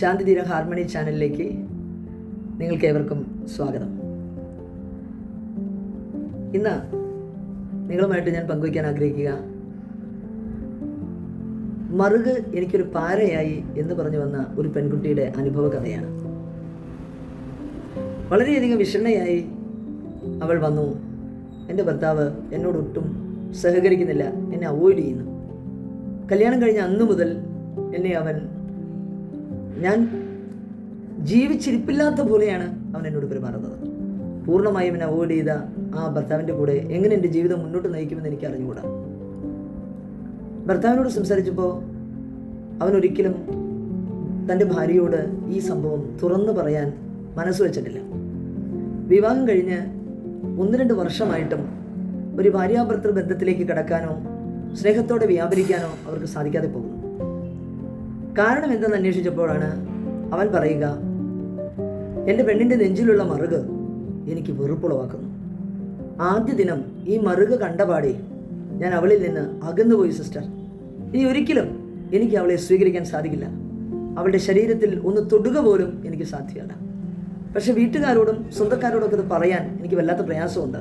Shanthitheera harmony ചാനലിലേക്ക് നിങ്ങൾക്ക് ഏവർക്കും സ്വാഗതം. ഇന്ന് നിങ്ങളുമായിട്ട് ഞാൻ പങ്കുവയ്ക്കാൻ ആഗ്രഹിക്കുക. മറുക് എനിക്കൊരു പാരയായി എന്ന് പറഞ്ഞു വന്ന ഒരു പെൺകുട്ടിയുടെ അനുഭവ കഥയാണ്. വളരെയധികം വിഷണ്ണയായി അവൾ വന്നു. എന്റെ ഭർത്താവ് എന്നോടൊട്ടും സഹകരിക്കുന്നില്ല. എന്നെ അവോയ്ഡ് ചെയ്യുന്നു. കല്യാണം കഴിഞ്ഞ അന്നു മുതൽ എന്നെ അവൻ ഞാൻ ജീവിച്ചിരിപ്പില്ലാത്ത പോലെയാണ് അവൻ എന്നോട് പെരുമാറുന്നത് പൂർണമായും എന്നെ അവോയ്ഡ് ചെയ്ത ആ ഭർത്താവിന്റെ കൂടെ എങ്ങനെ എന്റെ ജീവിതം മുന്നോട്ട് നയിക്കുമെന്ന് എനിക്ക് അറിഞ്ഞുകൂടാ? ഭർത്താവിനോട് സംസാരിച്ചപ്പോൾ അവൻ ഒരിക്കലും തന്റെ ഭാര്യയോട് ഈ സംഭവം തുറന്നു പറയാൻ മനസ്സ് വെച്ചിട്ടില്ല. വിവാഹം കഴിഞ്ഞ് ഒന്ന് രണ്ട് വർഷമായിട്ടും ഒരു ഭാര്യാഭർത്തൃ ബന്ധത്തിലേക്ക് കടക്കാനോ സ്നേഹത്തോടെ വ്യാപരിക്കാനോ അവർക്ക് സാധിക്കാതെ പോകുന്നു. കാരണം എന്തെന്ന് അന്വേഷിച്ചപ്പോഴാണ് അവൻ പറയുക എന്റെ പെണ്ണിന്റെ നെഞ്ചിലുള്ള മറുക് എനിക്ക് വെറുപ്പുളവാക്കുന്നു. ആദ്യ ദിനം ഈ മറുക് കണ്ടപാടെ ഞാൻ അവളിൽ നിന്ന് അകന്നുപോയി സിസ്റ്റർ. ഇനി ഒരിക്കലും എനിക്ക് അവളെ സ്വീകരിക്കാൻ സാധിക്കില്ല. അവളുടെ ശരീരത്തിൽ ഒന്ന് തൊടുക പോലും എനിക്ക് സാധ്യമല്ല പക്ഷെ വീട്ടുകാരോടും സ്വന്തക്കാരോടൊക്കെ ഇത് പറയാൻ എനിക്ക് വല്ലാത്ത പ്രയാസമുണ്ട്.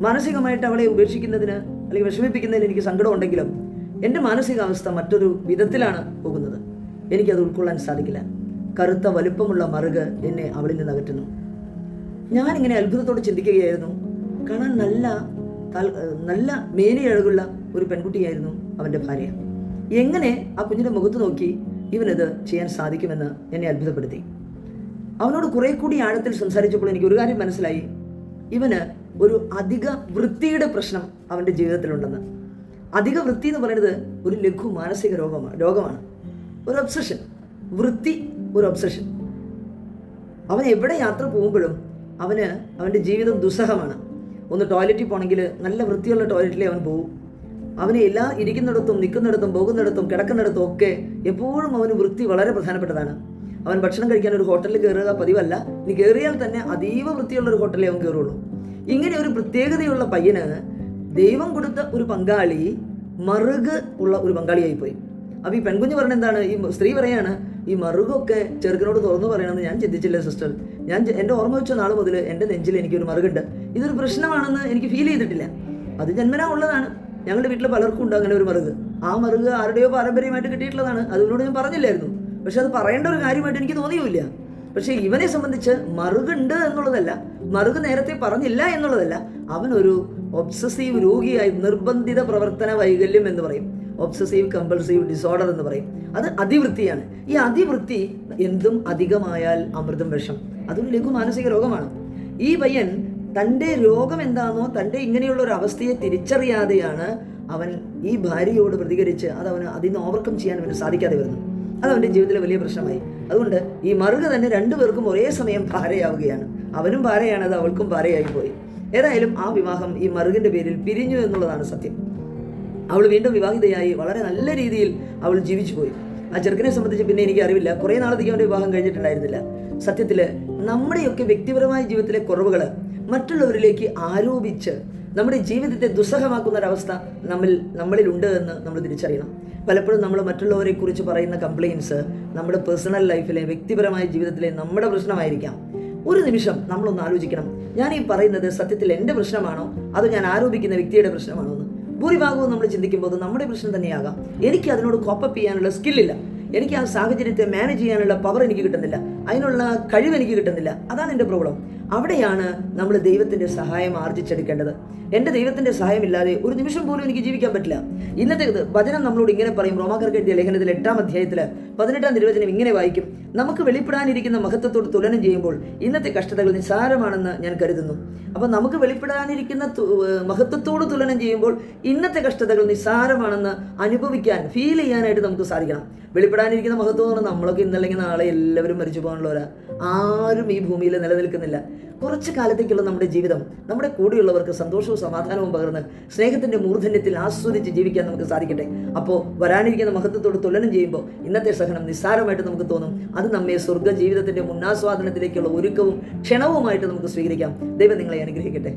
മാനസികമായിട്ട് അവളെ ഉപേക്ഷിക്കുന്നതിന് അല്ലെങ്കിൽ വിഷമിപ്പിക്കുന്നതിന് എനിക്ക് സങ്കടമുണ്ടെങ്കിലും എന്റെ മാനസികാവസ്ഥ മറ്റൊരു വിധത്തിലാണ് എനിക്കത് ഉൾക്കൊള്ളാൻ സാധിക്കില്ല. കറുത്ത വലുപ്പമുള്ള മറുക് എന്നെ അവളിൽ നിന്ന് അകറ്റുന്നു. ഞാനിങ്ങനെ അത്ഭുതത്തോടെ ചിന്തിക്കുകയായിരുന്നു. കാണാൻ നല്ല നല്ല മേനയഴകുള്ള ഒരു പെൺകുട്ടിയായിരുന്നു അവന്റെ ഭാര്യ. എങ്ങനെ ആ കുഞ്ഞിന്റെ മുഖത്ത് നോക്കി ഇവനത് ചെയ്യാൻ സാധിക്കുമെന്ന് എന്നെ അത്ഭുതപ്പെടുത്തി. അവനോട് കുറെ കൂടി ആഴത്തിൽ സംസാരിച്ചപ്പോൾ എനിക്ക് ഒരു കാര്യം മനസ്സിലായി. ഇവന് ഒരു അധിക വൃത്തിയുടെ പ്രശ്നം അവന്റെ ജീവിതത്തിലുണ്ടെന്ന്. അധിക വൃത്തി എന്ന് പറയുന്നത് ഒരു ലഘു മാനസിക രോഗമാണ് രോഗമാണ്. ഒരു ഒബ്സഷൻ വൃത്തി ഒരു ഒബ്സഷൻ അവൻ എവിടെ യാത്ര പോകുമ്പോഴും അവന് അവന്റെ ജീവിതം ദുസ്സഹമാണ്. ഒന്ന് ടോയ്ലറ്റിൽ പോകണമെങ്കിൽ നല്ല വൃത്തിയുള്ള ടോയ്ലറ്റിലേ അവൻ പോകും അവന് എല്ലാ ഇരിക്കുന്നിടത്തും നിൽക്കുന്നിടത്തും പോകുന്നിടത്തും കിടക്കുന്നിടത്തും ഒക്കെ എപ്പോഴും അവന് വൃത്തി വളരെ പ്രധാനപ്പെട്ടതാണ്. അവൻ ഭക്ഷണം കഴിക്കാൻ ഒരു ഹോട്ടലിൽ കയറുക പതിവല്ല. ഇനി കയറിയാൽ തന്നെ അതീവ വൃത്തിയുള്ള ഒരു ഹോട്ടലിൽ അവൻ കയറുള്ളൂ. ഇങ്ങനെ ഒരു പ്രത്യേകതയുള്ള പയ്യന് ദൈവം കൊടുത്ത ഒരു പങ്കാളി മറുക് ഉള്ള ഒരു പങ്കാളിയായി പോയി അപ്പോൾ ഈ പെൺകുഞ്ഞ് പറഞ്ഞ എന്താണ്? ഈ സ്ത്രീ പറയാണ് ഈ മറുകൊക്കെ ചെറുക്കനോട് തുറന്നു പറയണമെന്ന് ഞാൻ ചിന്തിച്ചില്ല സിസ്റ്റർ ഞാൻ എന്റെ ഓർമ്മ വെച്ച നാൾ മുതൽ എന്റെ നെഞ്ചിൽ എനിക്കൊരു മറുകുണ്ട്. ഇതൊരു പ്രശ്നമാണെന്ന് എനിക്ക് ഫീൽ ചെയ്തിട്ടില്ല. അത് ജന്മനാ ഉള്ളതാണ്. ഞങ്ങളുടെ വീട്ടിൽ പലർക്കും ഉണ്ട് അങ്ങനെ ഒരു മറുക്. ആ മറുക് ആരുടെയോ പാരമ്പര്യമായിട്ട് കിട്ടിയിട്ടുള്ളതാണ്. അതിനോട് ഞാൻ പറഞ്ഞില്ലായിരുന്നു. പക്ഷെ അത് പറയേണ്ട ഒരു കാര്യമായിട്ട് എനിക്ക് തോന്നിയില്ല പക്ഷേ ഇവനെ സംബന്ധിച്ച് മറുകുണ്ട് എന്നുള്ളതല്ല മറുക് നേരത്തെ പറഞ്ഞില്ല എന്നുള്ളതല്ല അവനൊരു ഒബ്സസീവ് രോഗിയായി നിർബന്ധിത പ്രവർത്തന വൈകല്യം എന്ന് പറയും. ഒബ്സസീവ് കമ്പൾസീവ് ഡിസോർഡർ എന്ന് പറയും. അത് അതിവൃത്തിയാണ്. ഈ അതിവൃത്തി എന്തും അധികമായാൽ അമൃതം വിഷം. അതൊരു ലഘു മാനസിക രോഗമാണ്. ഈ പയ്യൻ തന്റെ രോഗം എന്താണോ തന്റെ ഇങ്ങനെയുള്ള ഒരു അവസ്ഥയെ തിരിച്ചറിയാതെയാണ് അവൻ ഈ ഭാര്യയോട് പ്രതികരിച്ച് അത് അവന് അതിൽ ഓവർകം ചെയ്യാൻ അവന് സാധിക്കാതെ വരുന്നു അത് അവന്റെ ജീവിതത്തിലെ വലിയ പ്രശ്നമായി. അതുകൊണ്ട് ഈ മറുക തന്നെ രണ്ടുപേർക്കും ഒരേ സമയം ഭാരയാവുകയാണ്. അവനും ഭാരയാണ് അത് അവൾക്കും ഭാരയായി പോയി. ഏതായാലും ആ വിവാഹം ഈ മറുകിന്റെ പേരിൽ പിരിഞ്ഞു എന്നുള്ളതാണ് സത്യം. അവൾ വീണ്ടും വിവാഹിതയായി വളരെ നല്ല രീതിയിൽ അവൾ ജീവിച്ചു പോയി. ആ ചെറുക്കനെ സംബന്ധിച്ച് പിന്നെ എനിക്ക് അറിവില്ല. കുറേ നാളത്തേക്ക് അവന്റെ വിവാഹം കഴിഞ്ഞിട്ടുണ്ടായിരുന്നില്ല. സത്യത്തിൽ നമ്മുടെയൊക്കെ വ്യക്തിപരമായ ജീവിതത്തിലെ കുറവുകൾ മറ്റുള്ളവരിലേക്ക് ആരോപിച്ച് നമ്മുടെ ജീവിതത്തെ ദുസ്സഹമാക്കുന്ന ഒരവസ്ഥ നമ്മിൽ നമ്മളിലുണ്ട് എന്ന് നമ്മൾ തിരിച്ചറിയണം. പലപ്പോഴും നമ്മൾ മറ്റുള്ളവരെ കുറിച്ച് പറയുന്ന കംപ്ലയിൻസ് നമ്മുടെ പേഴ്സണൽ ലൈഫിലെ വ്യക്തിപരമായ ജീവിതത്തിലെ നമ്മുടെ പ്രശ്നമായിരിക്കാം. ഒരു നിമിഷം നമ്മളൊന്ന് ആലോചിക്കണം. ഞാൻ ഈ പറയുന്നത് സത്യത്തിൽ എന്റെ പ്രശ്നമാണോ? അതോ ഞാൻ ആരോപിക്കുന്ന വ്യക്തിയുടെ പ്രശ്നമാണോ? ഭൂരിഭാഗവും നമ്മൾ ചിന്തിക്കുമ്പോൾ നമ്മുടെ പ്രശ്നം തന്നെയാകാം. എനിക്ക് അതിനോട് കോപ്പപ്പ് ചെയ്യാനുള്ള സ്കില്ലില്ല എനിക്ക് ആ സാഹചര്യത്തെ മാനേജ് ചെയ്യാനുള്ള പവർ എനിക്ക് കിട്ടുന്നില്ല. അതിനുള്ള കഴിവ് എനിക്ക് കിട്ടുന്നില്ല. അതാണ് എന്റെ പ്രോബ്ലം അവിടെയാണ് നമ്മൾ ദൈവത്തിന്റെ സഹായം ആർജിച്ചെടുക്കേണ്ടത്. എന്റെ ദൈവത്തിന്റെ സഹായമില്ലാതെ ഒരു നിമിഷം പോലും എനിക്ക് ജീവിക്കാൻ പറ്റില്ല. ഇന്നത്തെ വചനം നമ്മളോട് ഇങ്ങനെ പറയും. റോമാക്കർക്ക് എഴുതിയ ലേഖനത്തിൽ എട്ടാം അധ്യായത്തിൽ പതിനെട്ടാം നിർവചനം ഇങ്ങനെ വായിക്കും. നമുക്ക് വെളിപ്പെടാനിരിക്കുന്ന മഹത്വത്തോട് തുലനം ചെയ്യുമ്പോൾ ഇന്നത്തെ കഷ്ടതകൾ നിസ്സാരമാണെന്ന് ഞാൻ കരുതുന്നു. അപ്പോൾ നമുക്ക് വെളിപ്പെടാനിരിക്കുന്ന മഹത്വത്തോട് തുലനം ചെയ്യുമ്പോൾ ഇന്നത്തെ കഷ്ടതകൾ നിസ്സാരമാണെന്ന് അനുഭവിക്കാൻ ഫീൽ ചെയ്യാനായിട്ട് നമുക്ക് സാധിക്കണം. വെളിപ്പെടാനിരിക്കുന്ന മഹത്വം എന്ന് പറഞ്ഞാൽ നമ്മളൊക്കെ ഇന്നല്ലെങ്കിൽ നാളെ എല്ലാവരും മരിച്ചു പോകാനുള്ളവരാ. ആരും ഈ ഭൂമിയിൽ നിലനിൽക്കുന്നില്ല. കുറച്ച് കാലത്തേക്കുള്ള നമ്മുടെ ജീവിതം നമ്മുടെ കൂടെയുള്ളവർക്ക് സന്തോഷവും സമാധാനവും പകർന്ന് സ്നേഹത്തിന്റെ മൂർധന്യത്തിൽ ആസ്വദിച്ച് ജീവിക്കാൻ നമുക്ക് സാധിക്കട്ടെ. അപ്പോൾ വരാനിരിക്കുന്ന മഹത്വത്തോട് തുലനം ചെയ്യുമ്പോൾ ഇന്നത്തെ സഹനം നിസ്സാരമായിട്ട് നമുക്ക് തോന്നും. അത് നമ്മെ സ്വർഗ ജീവിതത്തിന്റെ മുന്നാസ്വാദനത്തിലേക്കുള്ള ഒരുക്കവും ക്ഷണവുമായിട്ട് നമുക്ക് സ്വീകരിക്കാം. ദൈവം നിങ്ങളെ അനുഗ്രഹിക്കട്ടെ.